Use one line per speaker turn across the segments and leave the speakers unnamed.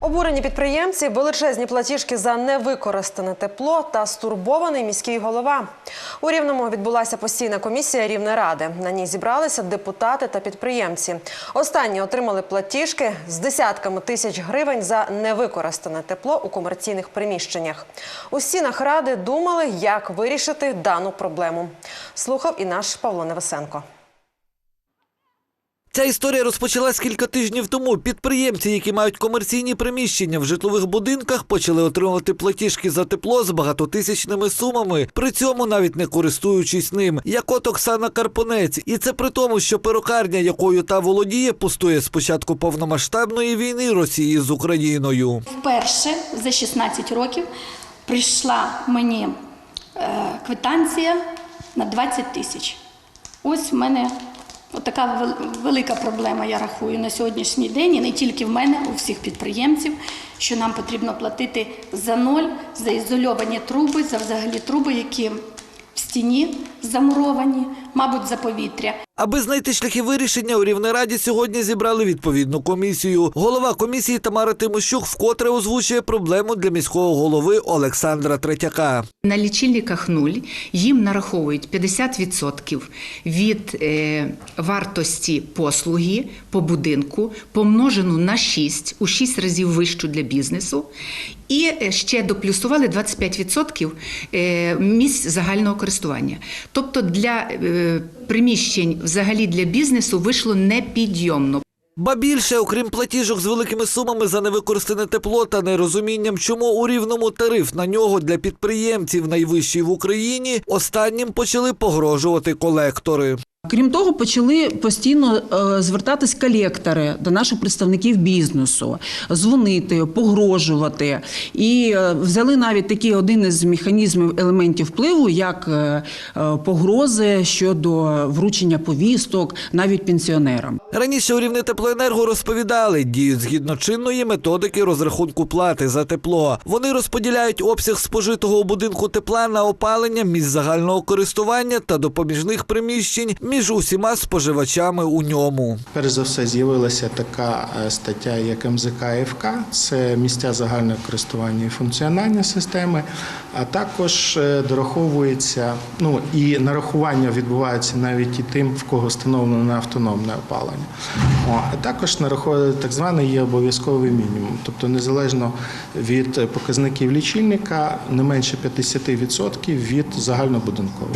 Обурені підприємці, величезні платіжки за невикористане тепло та стурбований міський голова. У Рівному відбулася постійна комісія Рівнеради. На ній зібралися депутати та підприємці. Останні отримали платіжки з десятками тисяч гривень за невикористане тепло у комерційних приміщеннях. У стінах ради думали, як вирішити дану проблему. Слухав і наш Павло Невесенко.
Ця історія розпочалась кілька тижнів тому. Підприємці, які мають комерційні приміщення в житлових будинках, почали отримувати платіжки за тепло з багатотисячними сумами, при цьому навіть не користуючись ним, як от Оксана Карпонець. І це при тому, що перукарня, якою та володіє, пустує з початку повномасштабної війни Росії з Україною.
Вперше за 16 років прийшла мені е, квитанція на 20 тисяч. Ось в мене така вел- велика проблема, я рахую, на сьогоднішній день, і не тільки в мене, у всіх підприємців, що нам потрібно платити за ноль, за ізольовані труби, за взагалі труби, які в стіні замуровані, мабуть, за повітря.
Аби знайти шляхи вирішення, у Рівнераді сьогодні зібрали відповідну комісію. Голова комісії Тамара Тимощук вкотре озвучує проблему для міського голови Олександра Третяка.
На лічильниках нуль їм нараховують 50% від е, вартості послуги по будинку, помножену на 6, у 6 разів вищу для бізнесу, і е, ще доплюсували 25% е, місць загального користування. Тобто для е, приміщень взагалі для бізнесу вийшло непідйомно.
Ба більше, окрім платіжок з великими сумами за невикористане тепло та нерозумінням, чому у рівному тариф на нього для підприємців найвищий в Україні, останнім почали погрожувати колектори.
Крім того, почали постійно е, звертатись колектори до наших представників бізнесу, дзвонити, погрожувати. І е, взяли навіть такий один із механізмів елементів впливу, як е, погрози щодо вручення повісток навіть пенсіонерам.
Раніше у теплоенерго розповідали, діють згідно чинної методики розрахунку плати за тепло. Вони розподіляють обсяг спожитого у будинку тепла на опалення місць загального користування та допоміжних приміщень між усіма споживачами у ньому.
Перш за все, з'явилася така е, стаття, як МЗК ФК, це місця загального користування і функціонування системи, а також е, дораховується, ну і нарахування відбувається навіть і тим, в кого встановлено автономне опалення. О, а також нараховує так званий є обов'язковий мінімум, тобто незалежно від показників лічильника, не менше 50% від загальнобудинкового.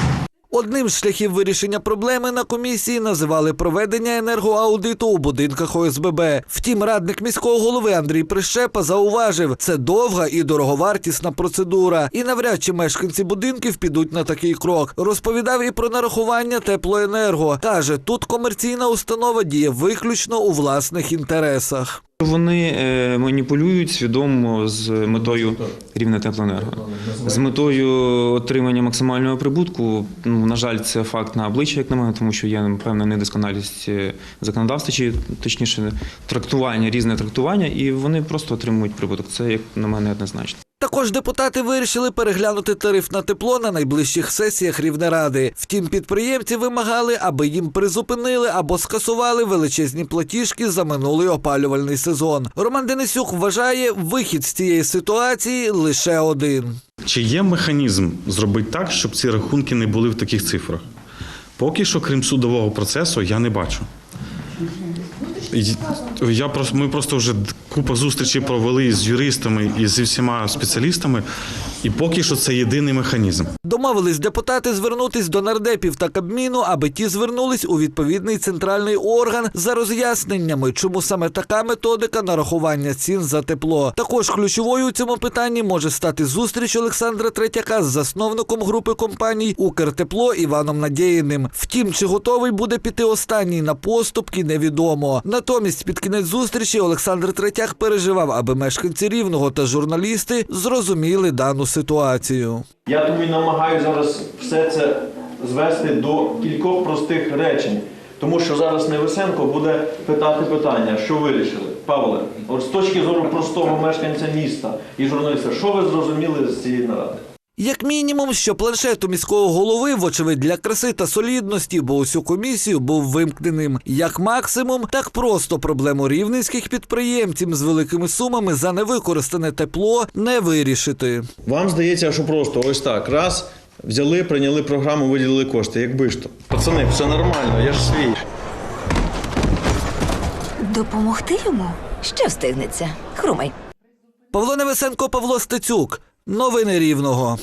Одним з шляхів вирішення проблеми на комісії називали проведення енергоаудиту у будинках ОСББ. Втім, радник міського голови Андрій Прищепа зауважив, це довга і дороговартісна процедура, і навряд чи мешканці будинків підуть на такий крок. Розповідав і про нарахування теплоенерго. каже, тут комерційна установа діє виключно у власних інтересах.
Вони е, маніпулюють свідомо з метою рівня теплоенерго. З метою отримання максимального прибутку. Ну, на жаль, це факт на обличчя, як на мене, тому що є певна недосконалість е, законодавства, чи точніше трактування, різне трактування, і вони просто отримують прибуток. Це як на мене однозначно.
Також депутати вирішили переглянути тариф на тепло на найближчих сесіях Рівнеради. Втім, підприємці вимагали, аби їм призупинили або скасували величезні платіжки за минулий опалювальний сезон. Роман Денисюк вважає, вихід з цієї ситуації лише один.
Чи є механізм зробити так, щоб ці рахунки не були в таких цифрах? Поки що, крім судового процесу, я не бачу. Я просто, ми просто вже купа зустрічей провели з юристами і зі всіма спеціалістами, і поки що це єдиний механізм.
Домовились депутати звернутись до нардепів та кабміну, аби ті звернулись у відповідний центральний орган за роз'ясненнями, чому саме така методика нарахування цін за тепло. Також ключовою у цьому питанні може стати зустріч Олександра Третяка з засновником групи компаній Укртепло Іваном Надєїним. Втім, чи готовий буде піти останній на поступки, невідомо. Натомість, під кінець зустрічі Олександр Третяк переживав, аби мешканці рівного та журналісти зрозуміли дану ситуацію.
Я тобі намагаюся зараз все це звести до кількох простих речень. Тому що зараз Невесенко буде питати питання, що вирішили. Павле, от з точки зору простого мешканця міста і журналіста, що ви зрозуміли з цієї наради?
Як мінімум, що планшет у міського голови, вочевидь, для краси та солідності, бо усю комісію був вимкненим. Як максимум, так просто проблему рівненських підприємців з великими сумами за невикористане тепло не вирішити.
Вам здається, що просто ось так. Раз, взяли, прийняли програму, виділили кошти. Якби ж то. Пацани, все нормально, я ж свій.
Допомогти йому? Ще встигнеться. Хрумай.
Павло Невесенко, Павло Стецюк. Новини Рівного.